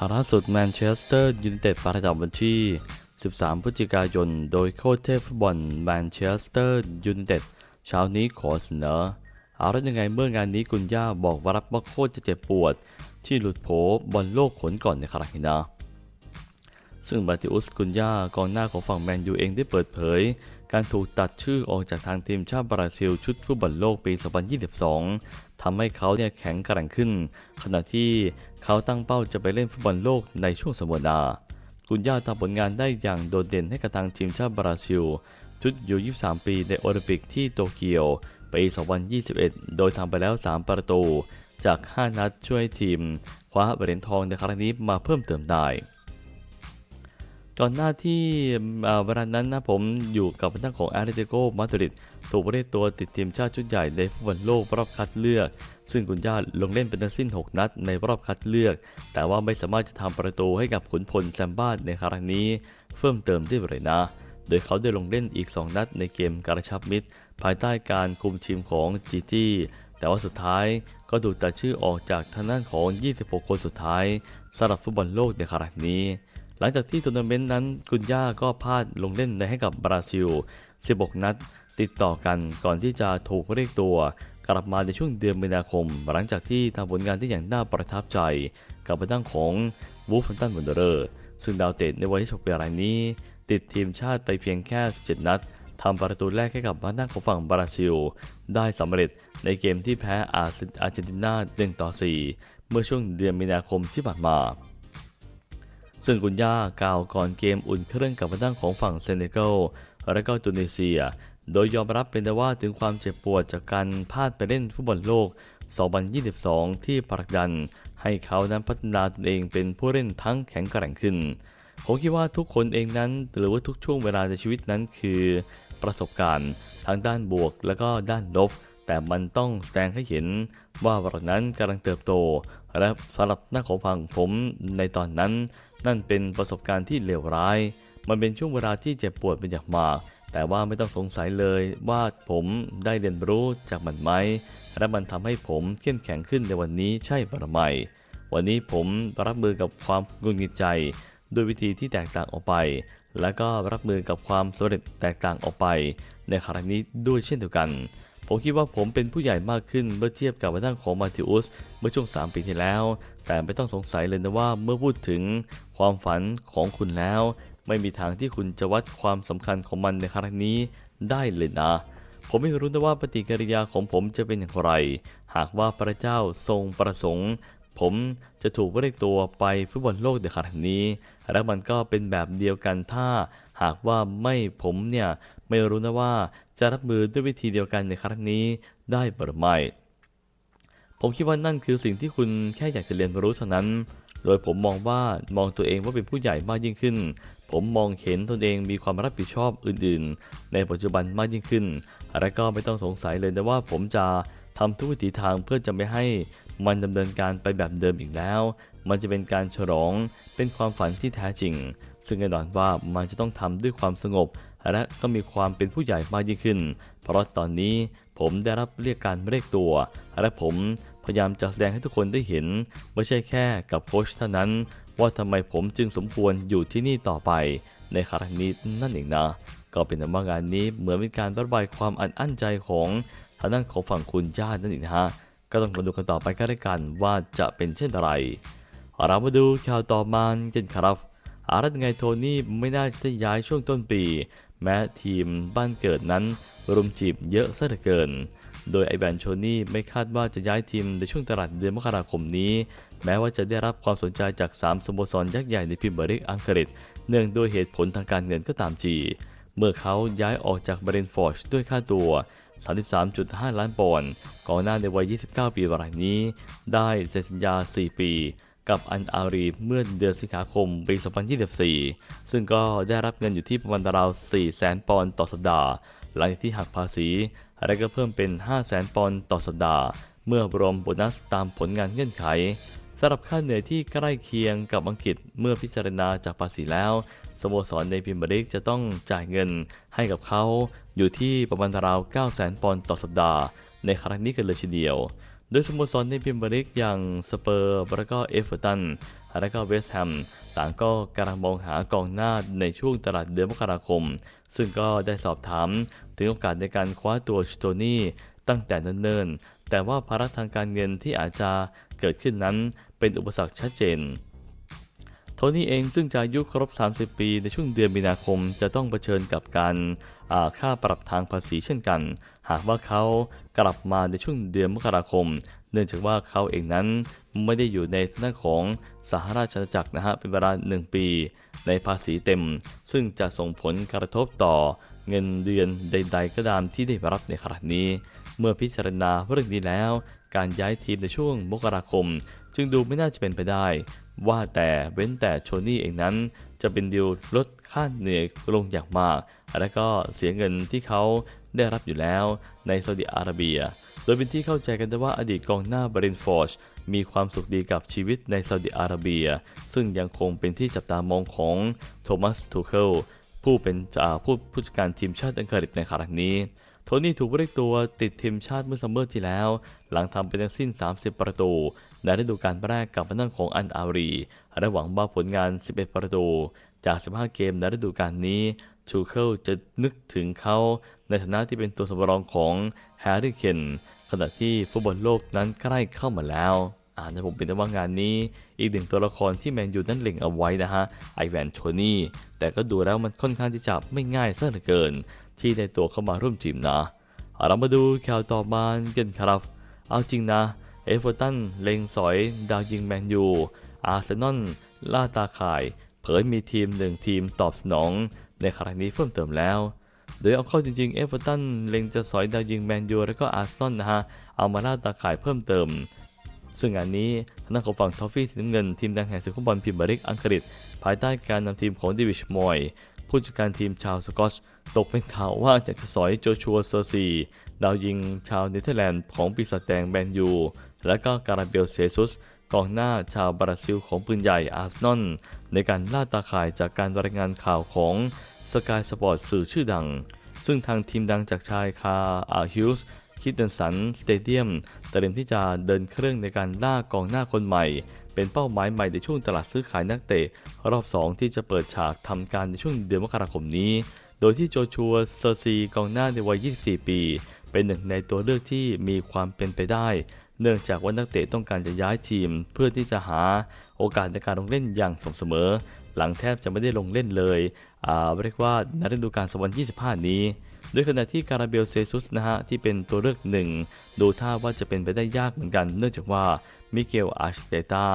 ข่าวล่าสุดแมนเชสเตอร์ยูไนเต็ดประจำวันที่ 13 พฤศจิกายน โดยโค้ชเทพฟุตบอลแมนเชสเตอร์ยูไนเต็ดเช้านี้ขอเสนอเอาแล้วยังไงเมื่องานนี้กุนย่าบอกว่ารับว่าโคตรจะเจ็บปวด ที่หลุดโผบอลโลกขนก่อนในคาราฮินา ซึ่งบาติอุสกุนยากองหน้าของฝั่งแมนยูเองได้เปิดเผย การถูกตัดชื่อออกจากทางทีมชาติบราซิลชุดฟุตบอลโลกปี 2022ทำให้เขาเนี่ยแข็งแกร่งขึ้น ขณะที่เขาตั้งเป้าจะไปเล่นฟุตบอลโลกในช่วงสัปดาห์กุนยาทำผลงานได้อย่างโดดเด่นให้กับทางทีมชาติบราซิล ชุดยู23 ปีในโอลิมปิกที่โตเกียวปี2021 โดยทำไปแล้ว 3 ประตู จาก 5 นัดช่วยทีม คว้าเหรียญทองในครั้งนี้มาเพิ่มเติมได้ ก่อนหน้าที่เวลานั้นนะผมอยู่กับทางของอาร์เตโกมาดริดถูกเรียกตัวติดทีมชาติชุดใหญ่ในฟุตบอลโลกรอบคัดเลือก ซึ่งกุนย่าลงเล่นเป็นทั้งสิ้น 6 นัดในรอบคัดเลือก แต่ว่าไม่สามารถจะทำประตูให้กับขุนพลแซมบ้าในครั้งนี้ เพิ่มเติมได้เลยนะ โดยเขาได้ลงเล่นอีก 2 นัดในเกมกระชับมิตร ภายใต้การคุมทีมของจีจี้แต่ว่าสุดท้ายก็ถูกตัดชื่อออกจากทางด้านของ 26 คนสุดท้ายสำหรับฟุตบอลโลกในครั้งนี้ หลังจากที่ทัวร์นาเมนต์นั้นกุนย่าก็พลาดลงเล่นในให้กับบราซิล 16 นัด ติดต่อกันก่อนที่จะถูกเรียกตัว กลับมาในช่วงเดือนมีนาคม หลังจากที่ทำผลงานที่อย่างน่าประทับใจ กับทางด้านของวูฟแฟนตันวันเดอร์ซึ่งดาวเตะในวัย26ปีรายนี้ ติดทีมชาติไปเพียงแค่ 17 นัดทำประตูแรกให้กับบ้านหน้าของฝั่งบราซิล ได้สำเร็จในเกมที่แพ้อาร์เจนตินา1ต่อ4 เมื่อช่วงเดือนมีนาคมที่ผ่านมา ซึ่งกุนย่ากล่าวก่อนเกมอุ่นเครื่องกับทางด้านของฝั่งเซเนกัลและก็ตุนิเซีย โดยยอมรับเป็นแต่ว่าถึงความเจ็บปวดจากการพลาดไปเล่นฟุตบอลโลก 2022 ที่ผลักดัน ให้เขานั้นพัฒนาตนเองเป็นผู้เล่นทั้งแข็งแกร่งขึ้น ผมคิดว่าทุกคนเองนั้นหรือว่าทุกช่วงเวลาในชีวิตนั้นคือ ประสบการณ์ ทั้งด้านบวกและก็ด้านลบ แต่มันต้องแสดงให้เห็นว่าเรานั้นกำลังเติบโต และสำหรับนักของฝั่งผมในตอนนั้น นั่นเป็นประสบการณ์ที่เลวร้าย มันเป็นช่วงเวลาที่เจ็บปวดเป็นอย่างมากแต่ว่าไม่ต้องสงสัยเลยว่าผมได้เรียนรู้จากมันไหม และมันทำให้ผมเข้มแข็งขึ้นในวันนี้ใช่หรือไม่ วันนี้ผมรับมือกับความหงุนงิดใจ ด้วยวิธีที่แตกต่างออกไป และก็รับมือกับความสำเร็จแตกต่างออกไป ในครั้งนี้ด้วยเช่นเดียวกัน ผมคิดว่าผมเป็นผู้ใหญ่มากขึ้นเมื่อเทียบกับทางของมาธิอุสเมื่อช่วง 3 ปีที่แล้ว แต่ไม่ต้องสงสัยเลยนะว่าเมื่อพูดถึงความฝันของคุณแล้ว ไม่มีทางที่คุณจะวัดความสำคัญของมันในครั้งนี้ได้เลยนะ ผมไม่รู้นะว่าปฏิกิริยาของผมจะเป็นอย่างไร หากว่าพระเจ้าทรงประสงค์ ผมจะถูกเรียกตัวไปฟุตบอลโลกในครั้งนี้ และมันก็เป็นแบบเดียวกันถ้า หากว่าไม่ผมเนี่ยไม่รู้นะว่าจะรับมือด้วยวิธีเดียวกันในครั้งนี้ได้หรือไม่ผมคิดว่านั่นคือสิ่งที่คุณแค่อยากจะเรียนรู้เท่านั้น โดยผมมองว่ามองตัวเองว่าเป็นผู้ใหญ่มากยิ่งขึ้น ผมมองเห็นตนเองมีความรับผิดชอบอื่นๆ ในปัจจุบันมากยิ่งขึ้น และก็ไม่ต้องสงสัยเลยนะว่าผมจะทำทุกวิถีทางเพื่อจะไม่ให้มันดำเนินการไปแบบเดิมอีกแล้ว มันจะเป็นการฉลอง เป็นความฝันที่แท้จริง ซึ่งแน่นอนว่ามันจะต้องทำด้วยความสงบ และก็มีความเป็นผู้ใหญ่มากยิ่งขึ้น เพราะตอนนี้ผมได้รับเรียกการเรียกตัว และผมพยายามจะแสดงให้ทุกคนได้เห็น ไม่ใช่แค่กับโค้ชเท่านั้น ว่าทำไมผมจึงสมควรอยู่ที่นี่ต่อไป ในครั้งนี้นั่นเองนะ ก็เป็นว่างานนี้เหมือนเป็นการระบายความอัดอั้นใจของทางด้านของฝั่งคุณญาตินั่นเองนะฮะก็ต้องมาดูกันต่อไปกันด้วยกันว่าจะเป็นเช่นไรเรามาดูข่าวต่อมากันครับ อารัตไงโทนี่ไม่น่าจะย้ายช่วงต้นปี แม้ทีมบ้านเกิดนั้นรุมจีบเยอะซะเหลือเกิน โดยไอแบนโชนี่ไม่คาดว่าจะย้ายทีมในช่วงตลาดเดือนมกราคมนี้ แม้ว่าจะได้รับความสนใจจาก 3สโมสรยักษ์ใหญ่ในพรีเมียร์ลีกอังกฤษ เนื่องด้วยเหตุผลทางการเงินก็ตามจี เมื่อเขาย้ายออกจากเบรนฟอร์ดด้วยค่าตัว 33.5 ล้านปอนด์กองหน้าในวัย 29 ปีรายนี้ ได้เซ็นสัญญา 4 ปี กับอันอารีเมื่อเดือนสิงหาคมปี 2024 ซึ่งก็ได้รับเงินอยู่ที่ประมาณราว 400,000 ปอนด์ต่อสัปดาห์ หลังจากที่หักภาษีและก็เพิ่มเป็น 500,000 ปอนด์ต่อสัปดาห์ เมื่อรวมโบนัสตามผลงานเงื่อนไขสำหรับค่าเหนื่อยที่ใกล้เคียงกับอังกฤษเมื่อพิจารณาจากภาษีแล้วสโมสรในพรีเมียร์ลีกจะต้องจ่ายเงินให้กับเขาอยู่ที่ประมาณราว 900,000 ปอนด์ต่อสัปดาห์ ในครั้งนี้กันเลยทีเดียว โดยสโมสรในพรีเมียร์ลีกอย่างสเปอร์แล้วก็เอฟเวอร์ตันและก็เวสต์แฮมต่างก็กำลังมองหากองหน้าในช่วงตลาดเดือนมกราคม ซึ่งก็ได้สอบถามถึงโอกาสในการคว้าตัวชิโตนี่ตั้งแต่เนิ่นๆ แต่ว่าภาระทางการเงินที่อาจจะเกิดขึ้นนั้นเป็นอุปสรรคชัดเจน โทนี่เองซึ่งจะอายุครบ 30 ปีในช่วงเดือนมีนาคมจะต้องเผชิญกับการ ค่าปรับทางภาษีเช่นกัน หากว่าเขากลับมาในช่วงเดือนมกราคม เนื่องจากว่าเขาเองนั้นไม่ได้อยู่ในทางด้าของสหราชอาณาจักรนะฮะเป็นเวลา 1 ปี ในภาษีเต็ม ซึ่งจะส่งผลกระทบต่อเงินเดือนใด ๆ ก็ตามที่ได้รับในขณะนี้ เมื่อพิจารณาเรื่องนี้แล้ว การย้ายทีมในช่วงมกราคม จึงดูไม่น่าจะเป็นไปได้ ว่าแต่เว้นแต่โชนี่เองนั้น จะเป็นดิวลดค่าเหนื่อยลงอย่างมาก และก็เสียเงินที่เขาได้รับอยู่แล้วในซาอุดิอาระเบีย โดยเป็นที่เข้าใจกันได้ว่าอดีตกองหน้าบรินฟอร์ชมีความสุขดีกับชีวิตในซาอุดิอาระเบีย ซึ่งยังคงเป็นที่จับตามองของโทมัสทูเคิลผู้เป็นผู้ผู้จัดการทีมชาติอังกฤษในครั้งนี้ โทนี่ถูกเรียกตัวติดทีมชาติเมื่อซัมเมอร์ที่แล้ว หลังทำไปทั้งสิ้น 30 ประตู ในฤดูกาลแรกกับทางด้านของอันอารี และหวังว่าผลงาน 11 ประตู จาก 15 เกมในฤดูกาลนี้ ชูเคิลจะนึกถึงเขาในฐานะที่เป็นตัวสำรองของแฮร์รี่เคนขณะที่ฟุตบอลโลกนั้นใกล้เข้ามาแล้วอ่านในผมเป็นแต่ว่างานนี้ อีกหนึ่งตัวละครที่แมนยูนั้นเล็งเอาไว้นะฮะไอแวนโทนี่แต่ก็ดูแล้วมันค่อนข้างที่จะไม่ง่ายซะเหลือเกิน ที่ได้ตัวเข้ามาร่วมทีมนะเรามาดูข่าวต่อมากันครับ เอาจริงนะ เอฟเวอร์ตันเล็งสอย ดาวยิงแมนยู อาร์เซนอลล่าตาข่าย เผยมีทีมหนึ่งทีมตอบสนอง ในครั้งนี้เพิ่มเติมแล้ว โดยเอาเข้าจริงๆ เอฟเวอร์ตันเล็งจะสอยดาวยิงแมนยูและก็อาร์เซนอลนะฮะ เอามาล่าตาข่ายเพิ่มเติม ซึ่งงานนี้ทางด้านของฝั่งทอฟฟี่สีน้ำเงินทีมดังแห่งศึกฟุตบอลพรีเมียร์ลีกอังกฤษ ภายใต้การนำทีมของเดวิชมอยผู้จัดการทีมชาวสกอต ตกเป็นข่าวว่าจะสอยโจชัวเซอร์ซีดาวยิงชาวเนเธอร์แลนด์ของปีศาจแดงแมนยู และก็การาเบลเซซุสกองหน้าชาวบราซิลของปืนใหญ่อาร์เซนอลในการล่าตาข่ายจากการรายงานข่าวของสกายสปอร์ตสื่อชื่อดัง ซึ่งทางทีมดังจากชายคาอาฮิลส์คิดเดนสันสเตเดียมเตรียมที่จะเดินเครื่องในการล่ากองหน้าคนใหม่ เป็นเป้าหมายใหม่ในช่วงตลาดซื้อขายนักเตะรอบ 2 ที่จะเปิดฉากทำการในช่วงเดือนมกราคมนี้ โดยที่โจชัวเซอร์ซีกองหน้าในวัย 24 ปี เป็นหนึ่งในตัวเลือกที่มีความเป็นไปได้ เนื่องจากว่านักเตะต้องการจะย้ายทีม เพื่อที่จะหาโอกาสในการลงเล่นอย่างสม่ำเสมอ หลังแทบจะไม่ได้ลงเล่นเลยเรียกว่าในฤดูกาล2025 นี้โดยขณะที่การาเบลเซซุสนะฮะที่เป็นตัวเลือกหนึ่งดูท่าว่าจะเป็นไปได้ยากเหมือนกัน เนื่องจากว่ามิเกลอาร์เตตา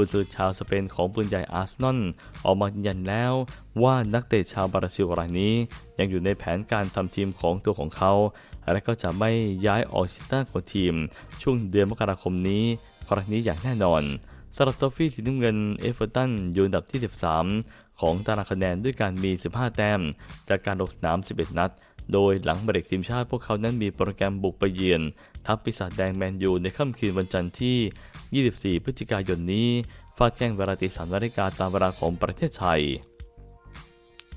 กุนซือชาวสเปนของปืนใหญ่อาร์เซนอลออกมายืนยันแล้วว่านักเตะชาวบราซิลรายนี้ ยังอยู่ในแผนการทำทีมของตัวของเขา และก็จะไม่ย้ายออกจากหน้าของทีม ช่วงเดือนมกราคมนี้ครั้งนี้อย่างแน่นอนสำหรับทอฟฟี่สีน้ำเงินเอฟเวอร์ตันอยู่อันดับที่ 13 ของตารางคะแนนด้วยการมี 15 แต้ม จากการลงสนาม 11 นัด โดยหลังเบรกทีมชาติพวกเขานั้นมีโปรแกรมบุกไปเยือนทัพปีศาจแดงแมนยูในค่ำคืนวันจันทร์ที่ 24 พฤศจิกายนนี้ฟาดแข้งเวลาตีสามนาฬิกาตามเวลาของประเทศไทย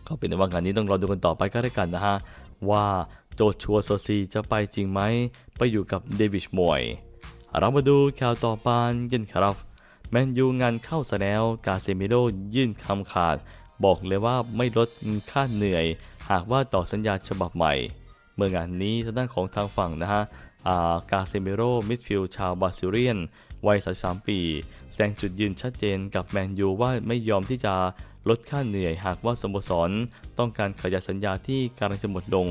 ก็เป็นในว่างานนี้ต้องรอดูกันต่อไปก็ได้กันนะฮะ ว่าโจชัวโซซีจะไปจริงไหม ไปอยู่กับเดวิชมวย เรามาดูข่าวต่อไปกันครับ แมนยูงานเข้าซะแล้วกาเซมิโร่ยื่นคำขาด บอกเลยว่าไม่ลดค่าเหนื่อย หากว่าต่อสัญญาฉบับใหม่ เมื่องานนี้ทางด้านของทางฝั่งนะฮะอากาเซมิโรมิดฟิลด์ชาวบราซิเลียน วัย 33 ปี แสดงจุดยืนชัดเจนกับแมนยูว่าไม่ยอมที่จะลดค่าเหนื่อยหากว่าสโมสร ต้องการขยายสัญญาที่กำลังจะหมดลง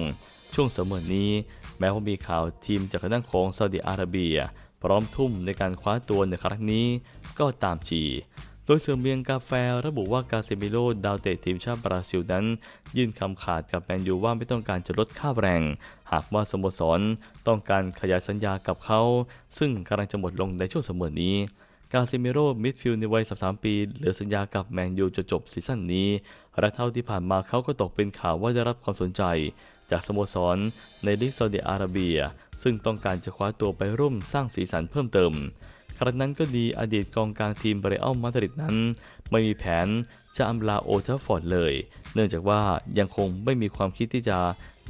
ช่วงเสมอนี้ แม้ว่ามีข่าวทีมจากทางด้านของซาอุดิอาระเบีย พร้อมทุ่มในการคว้าตัวในครั้งนี้ก็ตามจี โดยเสือเมียงกาแฟระบุว่ากาเซมิโลดาวเตะทีมชาติบราซิลนั้น ยื่นคำขาดกับแมนยูว่าไม่ต้องการจะลดค่าแรง หากว่าสโมสรต้องการขยายสัญญากับเขา ซึ่งกำลังจะหมดลงในช่วงเสมอนี้กาเซมิโรมิดฟิลด์ในวัย 33 ปี เหลือสัญญากับแมนยูจนจบซีซั่นนี้ และเท่าที่ผ่านมาเขาก็ตกเป็นข่าวว่าได้รับความสนใจ จากสโมสรในลีกซาอุดิอาระเบีย ซึ่งต้องการจะคว้าตัวไปร่วมสร้างสีสันเพิ่มเติม ครั้งนั้นก็ดีอดีตกองกลางทีมเบรอัลมาดริดนั้น ไม่มีแผนจะอำลาโอทัฟฟอร์ดเลย เนื่องจากว่ายังคงไม่มีความคิดที่จะ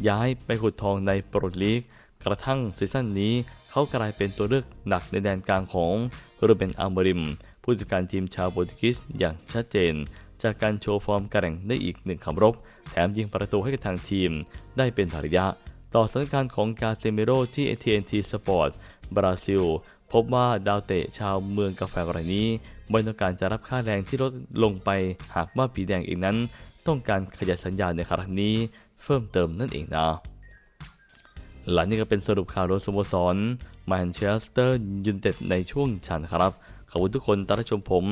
ย้ายไปขุดทองในโปรลีก กระทั่งซีซั่นนี้เขากลายเป็นตัวเลือกหนักในแดนกลางของโรเบนอัลเมริม ผู้จัดการทีมชาวโปรตุเกสอย่างชัดเจน จากการโชว์ฟอร์มกระแกร่งได้อีกหนึ่งคำรบ แถมยิงประตูให้กับทางทีมได้เป็นภาระยะ ต่อสถานการณ์ของกาเซเมโรที่ TNT Sport บราซิล พบว่าดาวเตะชาวเมืองกาแฟรายนี้ไม่ต้องการจะรับค่าแรงที่ลดลงไป หากว่าปีแดงเองนั้น ต้องการขยายสัญญาในครั้งนี้เพิ่มเติมนั่นเองนะหลังนี้ก็เป็นสรุปข่าวโดยสโมสรแมนเชสเตอร์ยูไนเต็ดในช่วงชันครับ ขอบคุณทุกคนที่รับชมผม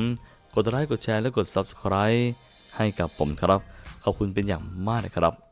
กดไลค์กดแชร์และกด Subscribe ให้กับผมครับ ขอบคุณเป็นอย่างมากนะครับ